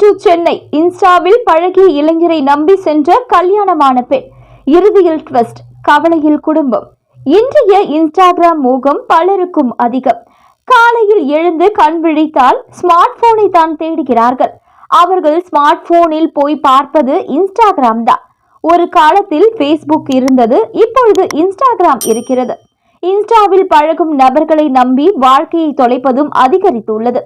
To Chennai இன்ஸ்டாவில் பழகிய இளைஞரை நம்பி சென்ற கல்யாணமான பெண். இறுதியில் ட்விஸ்ட் கவலையில் குடும்பம். இன்றைய இன்ஸ்டாகிராம் மோகம் பலருக்கும் அதிகம். காலையில் எழுந்து கண் விழித்தால் ஸ்மார்ட் போனை தான் தேடுகிறார்கள். அவர்கள் ஸ்மார்ட் போனில் போய் பார்ப்பது இன்ஸ்டாகிராம் தான். ஒரு காலத்தில் ஃபேஸ்புக் இருந்தது இப்பொழுது இன்ஸ்டாகிராம் இருக்கிறது. இன்ஸ்டாவில் பழகும் நபர்களை நம்பி வாழ்க்கையை தொலைப்பதும் அதிகரித்துள்ளது.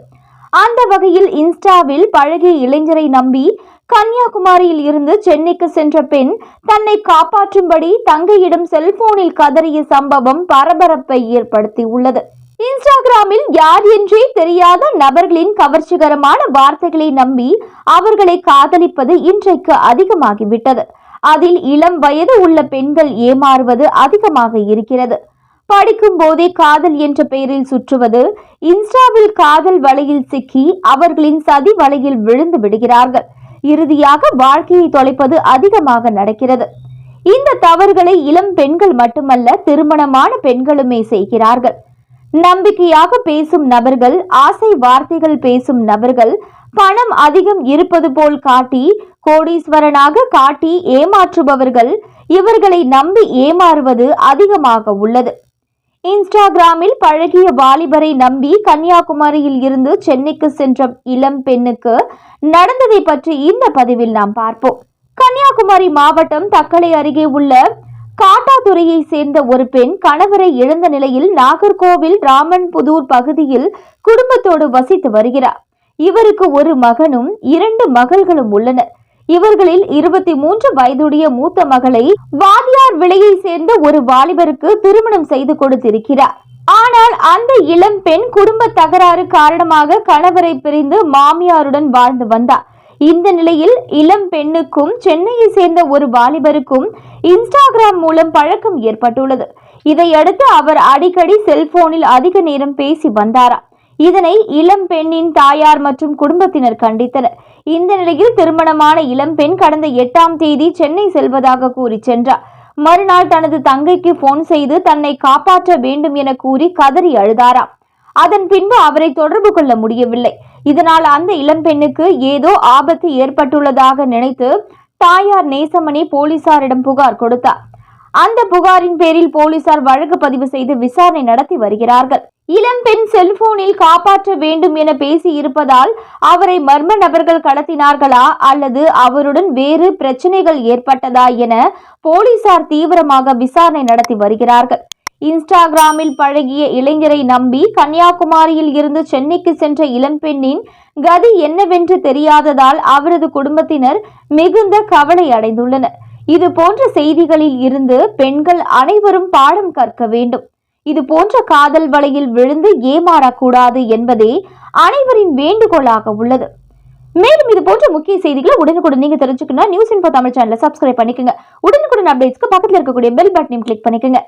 அந்த வகையில் இன்ஸ்டாவில் பழகிய இளைஞரை நம்பி கன்னியாகுமரியில் இருந்து சென்னைக்கு சென்ற பெண் தன்னை காப்பாற்றும்படி தங்கையிடம் செல்போனில் கதறிய சம்பவம் பரபரப்பை ஏற்படுத்தியுள்ளது. இன்ஸ்டாகிராமில் யார் என்றே தெரியாத நபர்களின் கவர்ச்சிகரமான வார்த்தைகளை நம்பி அவர்களை காதலிப்பது இன்றைக்கு அதிகமாகிவிட்டது. அதில் இளம் வயது உள்ள பெண்கள் ஏமாறுவது அதிகமாக இருக்கிறது. படிக்கும் போதே காதல் என்ற பெயரில் சுற்றுவது இன்ஸ்டாவில் காதல் வலையில் சிக்கி அவர்களின் சதி வலையில் விழுந்து விடுகிறார்கள். இறுதியாக வாழ்க்கையை தொலைப்பது அதிகமாக நடக்கிறது. இந்த தவறுகளை இளம் பெண்கள் மட்டுமல்ல திருமணமான பெண்களுமே செய்கிறார்கள். நம்பிக்கையாக பேசும் நபர்கள் ஆசை வார்த்தைகள் பேசும் நபர்கள் பணம் அதிகம் இருப்பது போல் காட்டி கோடீஸ்வரனாக காட்டி ஏமாற்றுபவர்கள் இவர்களை நம்பி ஏமாறுவது அதிகமாக உள்ளது. இன்ஸ்டாகிராமில் பழகிய வாலிபரை நம்பி கன்னியாகுமரியில் இருந்து சென்னைக்கு சென்ற இளம் பெண்ணுக்கு நடந்ததை பற்றி இந்த பதிவில் நாம் பார்ப்போம். கன்னியாகுமரி மாவட்டம் தக்கலை அருகே உள்ள காட்டாத்துறையை சேர்ந்த ஒரு பெண் கணவரை இழந்த நிலையில் நாகர்கோவில் ராமன்புதூர் பகுதியில் குடும்பத்தோடு வசித்து வருகிறார். இவருக்கு ஒரு மகனும் இரண்டு மகள்களும் உள்ளனர். இவர்களில் இருபத்தி மூன்று வயதுடைய மூத்த மகளை வாதியார் விலையை சேர்ந்த ஒரு வாலிபருக்கு திருமணம் செய்து கொடுத்திருக்கிறார். ஆனால் அந்த இளம் பெண் குடும்ப தகராறு காரணமாக கணவரை பிரிந்து மாமியாருடன் வாழ்ந்து வந்தார். இந்த நிலையில் இளம் பெண்ணுக்கும் சென்னையை சேர்ந்த ஒரு வாலிபருக்கும் இன்ஸ்டாகிராம் மூலம் பழக்கம் ஏற்பட்டுள்ளது. இதையடுத்து அவர் அடிக்கடி செல்போனில் அதிக நேரம் பேசி வந்தாராம். இதனை இளம் பெண்ணின் தாயார் மற்றும் குடும்பத்தினர் கண்டித்தனர். இந்த நிலையில் திருமணமான இளம் பெண் கடந்த எட்டாம் தேதி சென்னை செல்வதாக கூறி சென்றார். மறுநாள் தனது தங்கைக்கு போன் செய்து தன்னை காப்பாற்ற வேண்டும் என கூறி கதறி அழுதாராம். அதன் பின்பு அவரை தொடர்பு கொள்ள முடியவில்லை. இதனால் அந்த இளம்பெண்ணுக்கு ஏதோ ஆபத்து ஏற்பட்டுள்ளதாக நினைத்து தாயார் நேசமணி போலீசாரிடம் புகார் கொடுத்தார். அந்த புகாரின் பேரில் போலீசார் வழக்கு பதிவு செய்து விசாரணை நடத்தி வருகிறார்கள். இளம்பெண் செல்போனில் காப்பாற்ற வேண்டும் என பேசி இருப்பதால் அவரை மர்ம நபர்கள் கடத்தினார்களா அல்லது அவருடன் வேறு பிரச்சனைகள் ஏற்பட்டதா என போலீசார் தீவிரமாக விசாரணை நடத்தி வருகிறார்கள். இன்ஸ்டாகிராமில் பழகிய இளைஞரை நம்பி கன்னியாகுமரியில் இருந்து சென்னைக்கு சென்ற இளம்பெண்ணின் கதி என்னவென்று தெரியாததால் அவரது குடும்பத்தினர் மிகுந்த கவலை அடைந்துள்ளனர். இது போன்ற செய்திகளில் இருந்து பெண்கள் அனைவரும் பாடம் கற்க வேண்டும். இது போன்ற காதல் வலையில் விழுந்து ஏமாறக்கூடாது என்பதே அனைவரின் வேண்டுகோளாக உள்ளது. மேலும் இது போன்ற முக்கிய செய்திகளை உடனுக்குடன் நீங்க தெரிஞ்சுக்கணும் நியூஸ் இன்போ தமிழ் சேனலை சப்ஸ்கிரைப் பண்ணிக்கோங்க. உடனுக்குடன் அப்டேட்ஸ்க்கு பக்கத்தில் இருக்கக்கூடிய பெல் பட்டனையும் கிளிக் பண்ணிக்கோங்க.